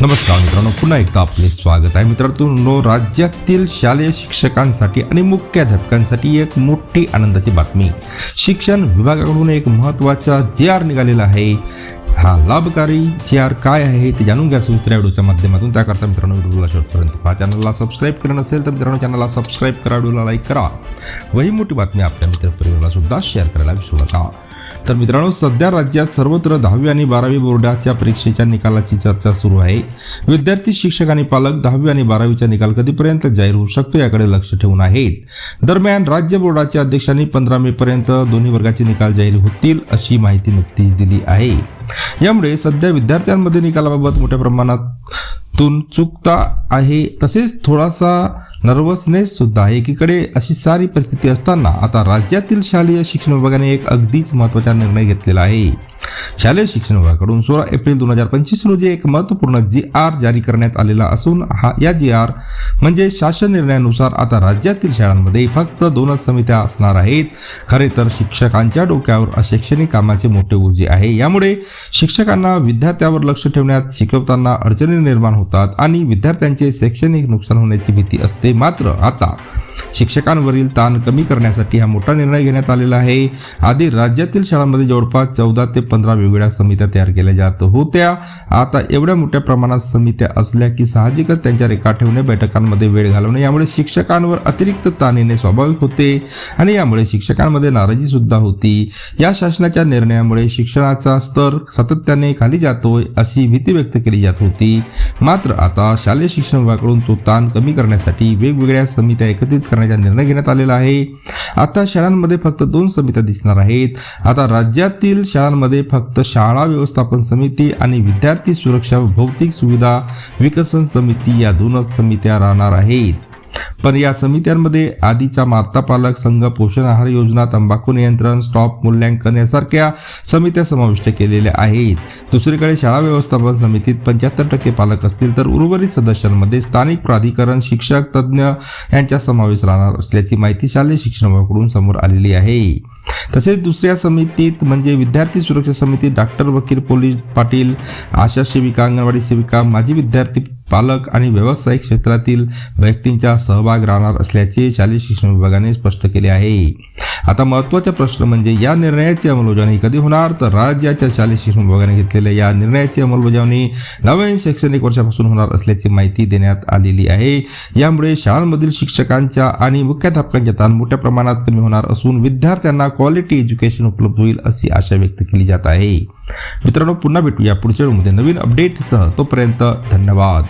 नमस्कार मित्रांनो पुन्हा एकदा आपले स्वागत आहे. मित्रांनो राज्यातील शालेय शिक्षकांसाठी आणि मुख्याध्यापकांसाठी एक मोठी आनंदाची बातमी. शिक्षण विभागाकडून एक महत्त्वाचा जे आर निघालेला आहे. हा लाभकारी जे आर काय आहे ते जाणून घ्या सविस्तर व्हिडिओच्या माध्यमातून. त्याकरता मित्रांनो व्हिडिओला शेवटपर्यंत पहा. चॅनलला सबस्क्राईब केलं नसेल तर मित्रांनो चॅनलला सबस्क्राईब करा व्हिडिओला लाईक करा. व ही मोठी बातमी आपल्या मित्रपरिवाराला सुद्धा शेअर करायला विसरू नका. तर मित्रांनो सध्या राज्यात सर्वत्र दहावी आणि बारावी बोर्डाच्या परीक्षेच्या निकालाची चर्चा सुरू आहे. विद्यार्थी शिक्षक आणि पालक दहावी आणि बारावीचा निकाल कधीपर्यंत जाहीर होऊ शकतो याकडे लक्ष ठेवून आहेत. दरम्यान राज्य बोर्डाच्या अध्यक्षांनी पंधरा मे पर्यंत दोन्ही वर्गाचे निकाल जाहीर होतील अशी माहिती नुकतीच दिली आहे. यामुळे सध्या विद्यार्थ्यांमध्ये निकालाबाबत मोठ्या प्रमाणात चुकता आहे तसेच थोडासा नर्वसनेस सुद्धा आहे. एकीकडे अशी सारी परिस्थिती असताना आता राज्यातील शालेय शिक्षण विभागाने एक अगदीच महत्त्वाचा निर्णय घेतलेला आहे. शालेय शिक्षण विभागाकडून सोळा एप्रिल दोन हजार पंचवीस रोजी एक महत्त्वपूर्ण जी आर जारी करण्यात आलेला असून हा या जी आर म्हणजे शासन निर्णयानुसार आता राज्यातील शाळांमध्ये फक्त दोनच समित्या असणार आहेत. खरे तर शिक्षकांच्या डोक्यावर शैक्षणिक कामाचे मोठे ओझे आहे. यामुळे शिक्षकांना विद्यार्थ्यावर लक्ष ठेवण्यात शिकवताना अडचणी निर्माण होतात आणि विद्यार्थ्यांचे शैक्षणिक नुकसान होण्याची भीती असते. मात्र आता शिक्षकांवरील ताण कमी करण्यासाठी हा मोठा निर्णय घेण्यात आलेला आहे. आधी राज्यातील शाळांमध्ये जवळपास चौदा ते पंधरा वेगवेगळ्या समित्या तयार केल्या जात होत्या. आता एवढ्या मोठ्या प्रमाणात समित्या असल्या की साहजिकच त्यांच्या रेखा ठेवणे बैठकांमध्ये वेळ घालवणे यामुळे शिक्षकांवर अतिरिक्त ताण येणे स्वाभाविक होते आणि यामुळे शिक्षकांमध्ये नाराजी सुद्धा होती. या शासनाच्या निर्णयामुळे शिक्षणाचा स्तर सातत्याने खाली जातोय अशी भीती व्यक्त केली जात होती. मात्र आता शालेय शिक्षण विभागाकडून तो ताण कमी करण्यासाठी वेगवेगळ्या समित्या एकत्रित करण्याचा निर्णय घेण्यात आलेला आहे. आता शाळांमध्ये फक्त दोन समित्या दिसणार आहेत. आता राज्यातील शाळांमध्ये फक्त शाळा व्यवस्थापन समिती आणि विद्यार्थी सुरक्षा व भौतिक सुविधा विकसन समिती या दोनच समित्या राहणार आहेत. पण या समित्यांमध्ये आधीचा माता पालक संघ पोषण आहार योजना तंबाखू नियंत्रण स्टॉप मूल्यांकन यासारख्या समित्या समाविष्ट केलेल्या आहेत. दुसरीकडे शाळा व्यवस्थापन समितीत पंच्याहत्तर टक्के पालक असतील तर उर्वरित सदस्यांमध्ये स्थानिक प्राधिकरण शिक्षक तज्ज्ञ यांचा समावेश राहणार असल्याची माहिती शालेय शिक्षण समोर आलेली आहे. तसेच दुसऱ्या समितीत म्हणजे विद्यार्थी सुरक्षा समिती डॉक्टर वकील पोलीस पाटील आशा सेविका अंगणवाडी सेविका माजी विद्यार्थी पालक आणि व्यावसायिक क्षेत्रातील व्यक्तींचा सहभाग राहणार असल्याचे शालेय शिक्षण विभागाने स्पष्ट केले आहे. आता महत्त्वाचा प्रश्न म्हणजे या निर्णयाची अंमलबजावणी कधी होणार? तर राज्याच्या शालेय शिक्षण विभागाने घेतलेल्या या निर्णयाची अंमलबजावणी नवीन शैक्षणिक वर्षापासून होणार असल्याची माहिती देण्यात आलेली आहे. यामुळे शाळांमधील शिक्षकांच्या आणि मुख्याध्यापकांच्या ताण मोठ्या प्रमाणात कमी होणार असून विद्यार्थ्यांना क्वालिटी एज्युकेशन उपलब्ध होईल अशी आशा व्यक्त केली जात आहे. मित्रांनो पुन्हा भेटूया पुढच्या व्हिडिओमध्ये नवीन अपडेटसह तोपर्यंत धन्यवाद.